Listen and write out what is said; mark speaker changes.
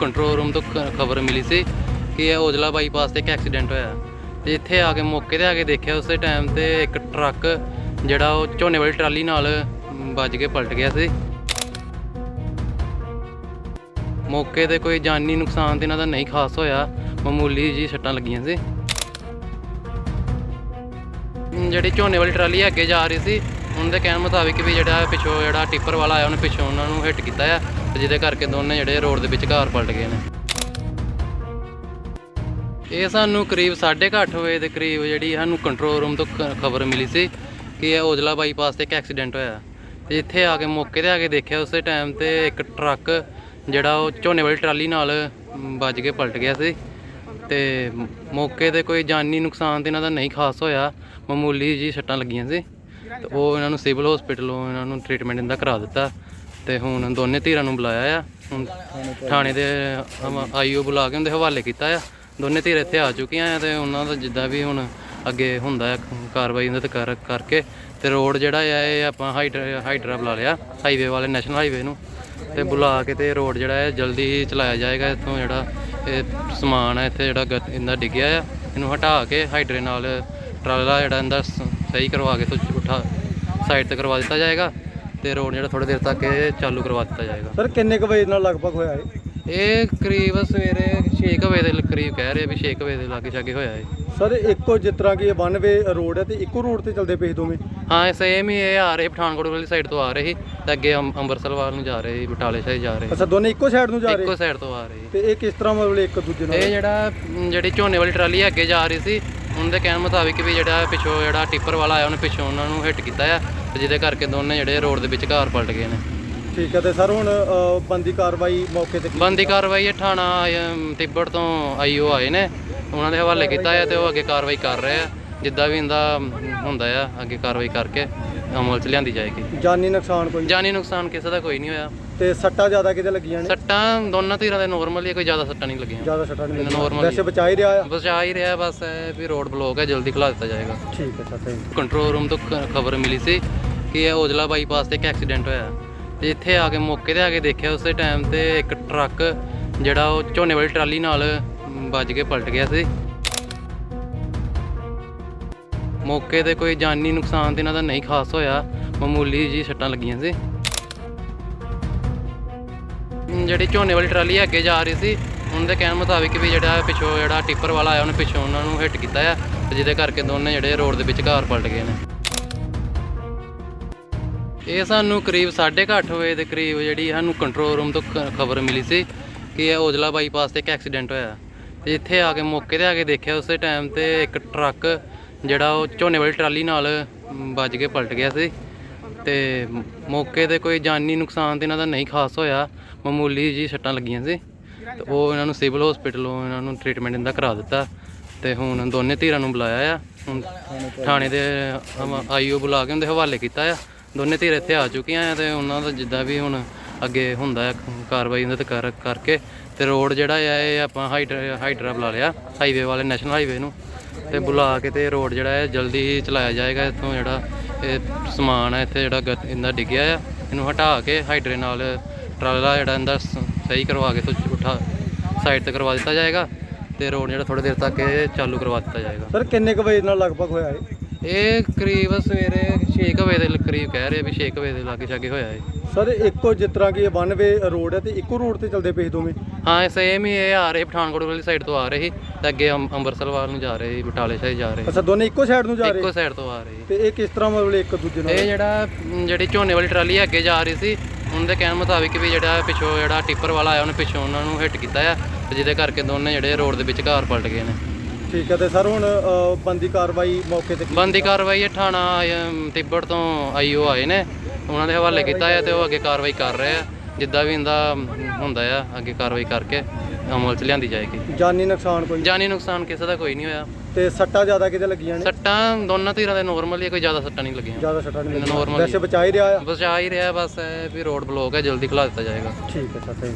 Speaker 1: Control room ਤੋਂ ਖਬਰ ਮਿਲੀ ਸੀ ਕਿ ਇਹ ਔਜਲਾ ਬਾਈਪਾਸ ਤੇ ਇੱਕ ਐਕਸੀਡੈਂਟ ਹੋਇਆ। ਤੇ ਇੱਥੇ ਆ ਕੇ ਮੌਕੇ ਤੇ ਆ ਕੇ ਦੇਖਿਆ, ਉਸੇ ਟਾਈਮ ਤੇ ਇੱਕ ਟਰੱਕ ਜਿਹੜਾ ਉਹ ਝੋਨੇ ਵਾਲੀ ਟਰਾਲੀ ਨਾਲ ਵੱਜ ਕੇ ਪਲਟ ਗਿਆ ਸੀ। ਮੌਕੇ ਤੇ ਕੋਈ ਜਾਨੀ ਨੁਕਸਾਨ ਤੇ ਇਹਨਾਂ ਦਾ ਨਹੀਂ ਖਾਸ ਹੋਇਆ, ਮਾਮੂਲੀ ਜੀ ਸੱਟਾਂ ਲੱਗੀਆਂ ਸੀ। ਜਿਹੜੀ ਝੋਨੇ ਵਾਲੀ ਟਰਾਲੀ ਅੱਗੇ ਜਾ ਰਹੀ ਸੀ ਉਹਨਾਂ ਦੇ ਕਹਿਣ ਮੁਤਾਬਿਕ ਵੀ ਜਿਹੜਾ ਪਿੱਛੋਂ ਜਿਹੜਾ ਟਿੱਪਰ ਵਾਲਾ ਆਇਆ, ਉਹਨੇ ਪਿੱਛੋਂ ਉਹਨਾਂ ਨੂੰ ਹਿੱਟ ਕੀਤਾ ਆ ਤੇ ਜਿਹਦੇ ਕਰਕੇ ਦੋਨੇ ਜਿਹੜੇ ਰੋਡ ਦੇ ਵਿਚਕਾਰ ਪਲਟ ਗਏ ਨੇ। ਇਹ ਸਾਨੂੰ ਕਰੀਬ 8:30 ਵਜੇ ਦੇ ਕਰੀਬ ਜਿਹੜੀ ਸਾਨੂੰ ਕੰਟਰੋਲ ਰੂਮ ਤੋਂ ਖਬਰ ਮਿਲੀ ਸੀ ਕਿ ਇਹ ਔਜਲਾ ਬਾਈਪਾਸ ਤੇ ਇੱਕ ਐਕਸੀਡੈਂਟ ਹੋਇਆ। ਤੇ ਇੱਥੇ ਆ ਕੇ ਮੌਕੇ ਤੇ ਆ ਕੇ ਦੇਖਿਆ, ਉਸੇ ਟਾਈਮ ਤੇ ਇੱਕ ਟਰੱਕ ਜਿਹੜਾ ਉਹ ਝੋਨੇ ਵਾਲੀ ਟਰਾਲੀ ਨਾਲ ਵੱਜ ਕੇ ਪਲਟ ਗਿਆ ਸੀ। ਤੇ ਮੌਕੇ ਤੇ ਕੋਈ ਜਾਨੀ ਨੁਕਸਾਨ ਤੇ ਇਹਨਾਂ ਦਾ ਨਹੀਂ ਖਾਸ ਹੋਇਆ, ਮਾਮੂਲੀ ਜੀ ਸੱਟਾਂ ਲੱਗੀਆਂ ਸੀ। ਤੇ ਉਹ ਇਹਨਾਂ ਨੂੰ ਸਿਵਲ ਹਸਪੀਟਲੋਂ ਇਹਨਾਂ ਨੂੰ ਟ੍ਰੀਟਮੈਂਟ ਇਹਦਾ ਕਰਾ ਦਿੱਤਾ ਤੇ ਹੁਣ ਦੋਨੇ ਧੀਰਾਂ ਨੂੰ ਬੁਲਾਇਆ ਆ। ਹੁਣ ਥਾਣੇ ਦੇ ਆਈਓ ਬੁਲਾ ਕੇ ਉਹਦੇ ਹਵਾਲੇ ਕੀਤਾ ਆ। ਦੋਨੇ ਧੀਰ ਇੱਥੇ ਆ ਚੁੱਕੀਆਂ ਆ ਤੇ ਉਹਨਾਂ ਦਾ ਜਿੱਦਾਂ ਵੀ ਹੁਣ ਅੱਗੇ ਹੁੰਦਾ ਹੈ ਕਾਰਵਾਈ ਉਹਨਾਂ ਤੇ ਕਰ, ਕਰਕੇ ਤੇ ਰੋਡ ਜਿਹੜਾ ਆ ਇਹ ਆਪਾਂ ਹਾਈਡਰ ਹਾਈਡਰਾ ਬੁਲਾ ਲਿਆ ਹਾਈਵੇ ਵਾਲੇ ਨੈਸ਼ਨਲ ਹਾਈਵੇ ਨੂੰ। ਤੇ ਬੁਲਾ ਕੇ ਤੇ ਰੋਡ ਜਿਹੜਾ ਹੈ ਜਲਦੀ ਹੀ ਚਲਾਇਆ ਜਾਏਗਾ, ਇੱਥੋਂ ਜਿਹੜਾ ਇਹ ਸਮਾਨ ਹੈ ਇੱਥੇ ਜਿਹੜਾ ਗ- ਇਹਦਾ ਡਿੱਗਿਆ ਆ। ਇਹਨੂੰ ਹਟਾ ਕੇ ਹਾਈਡਰੇ ਨਾਲ ਟਰਾਲਾ ਜਿਹੜਾ ਇਹਦਾ ਸ- ਸਹੀ ਕਰਵਾ ਕੇ ਤੋਂ ਉਠਾ ਸਾਈਡ ਤੇ ਕਰਵਾ ਦਿੱਤਾ ਜਾਏਗਾ ਤੇ ਰੋਡ ਜਿਹੜਾ ਥੋੜੀ ਦੇਰ ਤੱਕ ਇਹ ਚਾਲੂ ਕਰਵਾ ਦਿੱਤਾ ਜਾਏਗਾ।
Speaker 2: ਸਰ ਕਿੰਨੇ ਕੁ ਵਜੇ ਨਾਲ ਲਗਭਗ ਹੋਇਆ ਇਹ?
Speaker 1: ਇਹ ਕਰੀਬ ਸਵੇਰੇ 6 ਵਜੇ ਦੇ ਕਰੀਬ ਕਹਿ ਰਹੇ ਵੀ 6 ਵਜੇ ਦੇ ਲਾਗੇ ਛਾਗੇ ਹੋਇਆ ਇਹ।
Speaker 2: ਸਰ ਇੱਕੋ ਜਿਸ ਤਰ੍ਹਾਂ ਕਿ ਇਹ ਵਨ ਵੇ ਰੋਡ ਹੈ ਤੇ ਇੱਕੋ ਰੋਡ ਤੇ ਚੱਲਦੇ ਪਏ ਦੋਵੇਂ?
Speaker 1: ਹਾਂ ਸੇਮ ਹੀ ਇਹ ਆ ਰਹੇ ਪਠਾਨਕੋਟ ਵਾਲੀ ਸਾਈਡ ਤੋਂ ਆ ਰਹੇ ਸੀ ਤੇ ਅੱਗੇ ਅੰਮ- ਅੰਮ੍ਰਿਤਸਰ ਵੱਲ ਨੂੰ ਜਾ ਰਹੇ ਸੀ ਬਟਾਲੇ ਸਾਈਡ ਜਾ ਰਹੇ
Speaker 2: ਅੱਛਾ ਦੋਨੇ ਇੱਕੋ ਸਾਈਡ ਨੂੰ ਜਾ ਰਹੇ?
Speaker 1: ਇੱਕੋ ਸਾਈਡ ਤੋਂ ਆ ਰਹੇ ਸੀ।
Speaker 2: ਤੇ ਇਹ ਕਿਸ ਤਰ੍ਹਾਂ ਮਤਲਬ ਇੱਕ ਦੂਜੇ ਨਾਲ?
Speaker 1: ਇਹ ਜਿਹੜਾ ਮ, ਜਿਹੜੀ ਝੋਨੇ ਵਾਲੀ ਟਰਾਲੀ ਅੱਗੇ ਜਾ ਰਹੀ ਸੀ ਉਹਨਾਂ ਦੇ ਕਹਿਣ ਮੁਤਾਬਿਕ ਵੀ ਜਿਹੜਾ ਪਿੱਛੋਂ ਜਿਹੜਾ ਟਿੱਪਰ ਵਾਲਾ ਆਇਆ ਉਹਨੇ ਪਿੱਛੋਂ ਉਹਨਾਂ ਨੂੰ ਹਿੱਟ ਕੀਤਾ ਆ ਤੇ ਜਿਹਦੇ ਕਰਕੇ ਦੋਨੇ ਜਿਹੜੇ ਰੋਡ ਦੇ ਵਿਚਕਾਰ ਪਲਟ ਗਏ ਨੇ।
Speaker 2: ਠੀਕ ਹੈ ਤੇ ਸਰ ਹੁਣ ਅ, ਬੰਦੀ ਕਾਰਵਾਈ ਮੌਕੇ ਤੇ
Speaker 1: ਬੰਦੀ ਕਾਰਵਾਈ ਇਹ ਥਾਣਾ ਅਮ, ਤਿੱਬੜ ਤੋਂ ਆਈਓ ਆਏ ਨੇ। ਉਹਨਾਂ ਦੇ ਹਵਾਲੇ ਕੀਤਾ ਹੈ ਤੇ ਉਹ ਅੱਗੇ ਕਾਰਵਾਈ ਕਰ ਰਹੇ ਆ। ਜਿੱਦਾਂ ਵੀ ਇਹਦਾ ਅਮ, ਹੁੰਦਾ ਆ ਅੱਗੇ ਕਾਰਵਾਈ ਕਰਕੇ ਅਮਲ ਚ ਲਿਆਂਦੀ ਜਾਏਗੀ।
Speaker 2: ਜਾਨੀ ਨੁਕਸਾਨ ਕੋਈ?
Speaker 1: ਜਾਨੀ ਨੁਕਸਾਨ ਕਿਸੇ ਦਾ ਕੋਈ ਨਹੀਂ ਹੋਇਆ।
Speaker 2: ਤੇ ਸੱਟਾਂ ਜ਼ਿਆਦਾ ਕਿਤੇ ਲੱਗੀਆਂ ਨੇ?
Speaker 1: ਸੱਟਾਂ ਦੋਨਾਂ ਧਿਰਾਂ ਦੇ ਨਾਰਮਲ ਹੀ ਆ, ਕੋਈ ਜ਼ਿਆਦਾ ਸੱਟਾਂ ਨਹੀਂ ਲੱਗੀਆਂ।
Speaker 2: ਜ਼ਿਆਦਾ ਸੱਟਾਂ ਨਹੀਂ ਲੱਗੀਆਂ।
Speaker 1: Normal
Speaker 2: ਵੈਸੇ ਬਚਾ ਹੀ ਰਿਹਾ। ਆ
Speaker 1: ਬਸ ਆ ਹੀ ਰਿਹਾ ਬਸ ਇਹ ਵੀ ਰੋਡ ਬਲੌਕ ਹੈ ਜਲਦੀ ਖੁਲਾ ਦਿੱਤਾ ਜਾਏਗਾ।
Speaker 2: ਠੀਕ ਹੈ ਸਰ ਥੈਂਕ
Speaker 1: ਕੰਟਰੋਲ ਰੂਮ ਤੋਂ ਖਬਰ ਮਿਲੀ ਸੀ ਕਿ ਇਹ ਔਜਲਾ ਬਾਈਪਾਸ ਤੇ ਇੱਕ ਐਕਸੀਡੈਂਟ ਹੋਇਆ। ਤੇ ਇੱਥੇ ਆ ਕੇ ਮੌਕੇ ਤੇ ਆ ਕੇ ਦੇਖਿਆ ਉਸੇ ਟਾਈਮ ਤੇ ਇੱਕ ਟਰੱਕ ਜਿਹੜਾ ਉਹ ਝੋਨੇ ਵਾਲੀ ਟਰਾਲੀ ਨਾਲ ਮ, ਵੱਜ ਕੇ ਪਲਟ ਗਿਆ ਸੀ। ਮੌਕੇ ਤੇ ਕੋਈ ਜਾਨੀ ਨੁਕਸਾਨ ਤੇ ਇਹਨਾਂ ਦਾ ਨਹੀਂ ਖਾਸ ਹੋਇਆ। ਮਾਮੂਲੀ ਜੀ ਸੱਟਾਂ ਲੱਗੀਆਂ ਸੀ। ਜਿਹੜੀ ਝੋਨੇ ਵਾਲੀ ਟਰਾਲੀ ਅੱਗੇ ਜਾ ਰਹੀ ਸੀ, ਉਹਨਾਂ ਦੇ ਕਹਿਣ ਮੁਤਾਬਿਕ ਵੀ ਜਿਹੜਾ ਪਿੱਛੋਂ ਜਿਹੜਾ ਟਿੱਪਰ ਵਾਲਾ ਆਇਆ, ਉਹਨੇ ਪਿੱਛੋਂ ਉਹਨਾਂ ਨੂੰ ਹਿੱਟ ਕੀਤਾ ਆ ਤੇ ਜਿਹਦੇ ਕਰਕੇ ਦੋਨੇ ਜਿਹੜੇ ਰੋਡ ਦੇ ਵਿੱਚ ਵਿਚਕਾਰ ਪਲਟ ਗਏ ਨੇ। ਇਹ ਸਾਨੂੰ ਕਰੀਬ 8:30 ਵਜੇ ਦੇ ਕਰੀਬ ਜਿਹੜੀ ਸਾਨੂੰ ਕੰਟਰੋਲ ਰੂਮ ਤੋਂ ਖਬਰ ਮਿਲੀ ਸੀ ਕਿ ਇਹ ਔਜਲਾ ਬਾਈਪਾਸ ਤੇ ਇੱਕ ਐਕਸੀਡੈਂਟ ਹੋਇਆ। ਤੇ ਇੱਥੇ ਆ ਕੇ ਮੌਕੇ ਤੇ ਆ ਕੇ ਦੇਖਿਆ, ਉਸੇ ਟਾਈਮ ਤੇ ਇੱਕ ਟਰੱਕ ਜਿਹੜਾ ਉਹ ਝੋਨੇ ਵਾਲੀ ਟਰਾਲੀ ਨਾਲ ਵੱਜ ਕੇ ਪਲਟ ਗਿਆ ਸੀ। ਤੇ ਮੌਕੇ ਤੇ ਕੋਈ ਜਾਨੀ ਨੁਕਸਾਨ ਤੇ ਇਹਨਾਂ ਦਾ ਨਹੀਂ ਖਾਸ ਹੋਇਆ। ਮਾਮੂਲੀ ਜੀ ਸੱਟਾਂ ਲੱਗੀਆਂ ਸੀ ਤੇ ਉਹ ਇਹਨਾਂ ਨੂੰ ਸਿਵਲ ਹਸਪੀਟਲੋਂ ਇਹਨਾਂ ਨੂੰ ਟ੍ਰੀਟਮੈਂਟ ਇਹਦਾ ਕਰਾ ਦਿੱਤਾ ਤੇ ਹੁਣ ਦੋਨੇ ਧਿਰਾਂ ਨੂੰ ਬੁਲਾਇਆ ਆ। ਹੁਣ ਥਾਣੇ ਦੇ ਆਈਓ ਬੁਲਾ ਕੇ ਉਹਦੇ ਹਵਾਲੇ ਕੀਤਾ ਆ। ਦੋਨੇ ਧੀਰ ਇੱਥੇ ਆ ਚੁੱਕੀਆਂ ਆ ਤੇ ਉਹਨਾਂ ਦਾ ਜਿੱਦਾਂ ਵੀ ਹੁਣ ਅੱਗੇ ਹੁੰਦਾ ਹੈ ਕਾਰਵਾਈ ਉਹਨਾਂ ਤੇ ਕਰ, ਕਰਕੇ ਤੇ ਰੋਡ ਜਿਹੜਾ ਆ ਇਹ ਆਪਾਂ ਹਾਈਡਰ, ਹਾਈਡਰਾ ਬੁਲਾ ਲਿਆ, ਹਾਈਵੇ ਵਾਲੇ ਨੈਸ਼ਨਲ ਹਾਈਵੇ ਨੂੰ ਤੇ ਬੁਲਾ ਕੇ ਤੇ ਰੋਡ ਜਿਹੜਾ ਹੈ ਜਲਦੀ ਹੀ ਚਲਾਇਆ ਜਾਏਗਾ ਇੱਥੋਂ ਜਿਹੜਾ ਇਹ ਸਮਾਨ ਆ, ਇੱਥੇ ਜਿਹੜਾ ਗ- ਇਹਦਾ ਡਿੱਗਿਆ ਆ, ਇਹਨੂੰ ਹਟਾ ਕੇ ਹਾਈਡਰੇ ਨਾਲ ਟਰਾਲਾ ਜਿਹੜਾ ਇਹਦਾ ਸ- ਸਹੀ ਕਰਵਾ ਕੇ ਤੋਂ ਉਠਾ ਸਾਈਡ ਤੇ ਕਰਵਾ ਦਿੱਤਾ ਜਾਏਗਾ ਤੇ ਰੋਡ ਜਿਹੜਾ ਥੋੜੀ ਦੇਰ ਤੱਕ ਇਹ ਚਾਲੂ ਕਰਵਾ ਦਿੱਤਾ ਜਾਏਗਾ।
Speaker 2: ਸਰ, ਕਿੰਨੇ ਕੁ ਵਜੇ ਨਾਲ ਲਗਭਗ ਹੋਇਆ ਇਹ?
Speaker 1: ਇਹ ਕਰੀਬ ਸਵੇਰੇ 6 ਵਜੇ ਦੇ ਕਰੀਬ ਕਹਿ ਰਹੇ ਵੀ 6 ਵਜੇ ਦੇ ਲਾਗੇ ਛਾਗੇ ਹੋਇਆ ਇਹ।
Speaker 2: ਸਰ ਇੱਕੋ ਜਿਸ ਤਰ੍ਹਾਂ ਕਿ ਇਹ ਵਨ ਵੇ ਰੋਡ ਹੈ ਤੇ ਇੱਕੋ ਰੋਡ ਤੇ ਚੱਲਦੇ ਪਏ ਦੋਵੇਂ?
Speaker 1: ਹਾਂ ਸੇਮ ਹੀ ਇਹ ਆ ਰਹੇ ਪਠਾਨਕੋਟ ਵਾਲੀ ਸਾਈਡ ਤੋਂ ਆ ਰਹੇ ਸੀ ਤੇ ਅੱਗੇ ਅੰਮ- ਅੰਮ੍ਰਿਤਸਰ ਵੱਲ ਨੂੰ ਜਾ ਰਹੇ ਸੀ ਬਟਾਲੇ ਸਾਈਡ ਜਾ ਰਹੇ
Speaker 2: ਅੱਛਾ ਦੋਨੇ ਇੱਕੋ ਸਾਈਡ ਨੂੰ ਜਾ
Speaker 1: ਸੀ।
Speaker 2: ਰਹੇ?
Speaker 1: ਇੱਕੋ ਸਾਈਡ ਤੋਂ ਆ ਰਹੇ ਸੀ।
Speaker 2: ਤੇ ਇਹ ਕਿਸ ਤਰ੍ਹਾਂ ਮਤਲਬ ਇੱਕ ਦੂਜੇ ਨਾਲ?
Speaker 1: ਇਹ ਜਿਹੜਾ ਮ, ਜਿਹੜੀ ਝੋਨੇ ਵਾਲੀ ਟਰਾਲੀ ਅੱਗੇ ਜਾ ਰਹੀ ਸੀ ਉਹਨਾਂ ਦੇ ਕਹਿਣ ਮੁਤਾਬਿਕ ਵੀ ਜਿਹੜਾ ਪਿੱਛੋਂ ਜਿਹੜਾ ਟਿੱਪਰ ਵਾਲਾ ਆਇਆ ਉਹਨੇ ਪਿੱਛੋਂ ਉਹਨਾਂ ਨੂੰ ਹਿੱਟ ਕੀਤਾ ਆ ਤੇ ਜਿਹਦੇ ਕਰਕੇ ਦੋਨੇ ਜਿਹੜੇ ਰੋਡ ਦੇ ਵਿਚਕਾਰ ਪਲਟ ਗਏ ਨੇ।
Speaker 2: ਠੀਕ ਹੈ ਤੇ ਸਰ ਹੁਣ ਅ, ਬੰਦੀ ਕਾਰਵਾਈ ਮੌਕੇ ਤੇ
Speaker 1: ਬੰਦੀ ਕਾਰਵਾਈ ਇਹ ਥਾਣਾ ਅਮ, ਤਿੱਬੜ ਤੋਂ ਆਈਓ ਆਏ ਨੇ। ਉਹਨਾਂ ਦੇ ਹਵਾਲੇ ਕੀਤਾ ਹੈ ਤੇ ਉਹ ਅੱਗੇ ਕਾਰਵਾਈ ਕਰ ਰਹੇ ਆ। ਜਿੱਦਾਂ ਵੀ ਇਹਦਾ ਅਮ, ਹੁੰਦਾ ਆ ਅੱਗੇ ਕਾਰਵਾਈ ਕਰਕੇ ਅਮਲ ਚ ਲਿਆਂਦੀ ਜਾਏਗੀ।
Speaker 2: ਜਾਨੀ ਨੁਕਸਾਨ ਕੋਈ?
Speaker 1: ਜਾਨੀ ਨੁਕਸਾਨ ਕਿਸੇ ਦਾ ਕੋਈ ਨਹੀਂ ਹੋਇਆ।
Speaker 2: ਤੇ ਸੱਟਾਂ ਜ਼ਿਆਦਾ ਕਿਤੇ ਲੱਗੀਆਂ ਨੇ?
Speaker 1: ਸੱਟਾਂ ਦੋਨਾਂ ਧਿਰਾਂ ਦੇ ਨਾਰਮਲ ਹੀ ਆ, ਕੋਈ ਜ਼ਿਆਦਾ ਸੱਟਾਂ ਨਹੀਂ ਲੱਗੀਆਂ।
Speaker 2: ਜ਼ਿਆਦਾ ਸੱਟਾਂ ਨਹੀਂ ਲੱਗੀਆਂ।
Speaker 1: Normal
Speaker 2: ਵੈਸੇ ਬਚਾ ਹੀ ਰਿਹਾ
Speaker 1: ਆ? ਹੀ ਰਿਹਾ ਬਸ ਇਹ ਵੀ ਰੋਡ ਬਲੌਕ ਹੈ ਜਲਦੀ ਖੁਲਾ ਦਿੱਤਾ ਜਾਏਗਾ।
Speaker 2: ਠੀਕ ਹੈ ਸਰ ਥੈਂਕ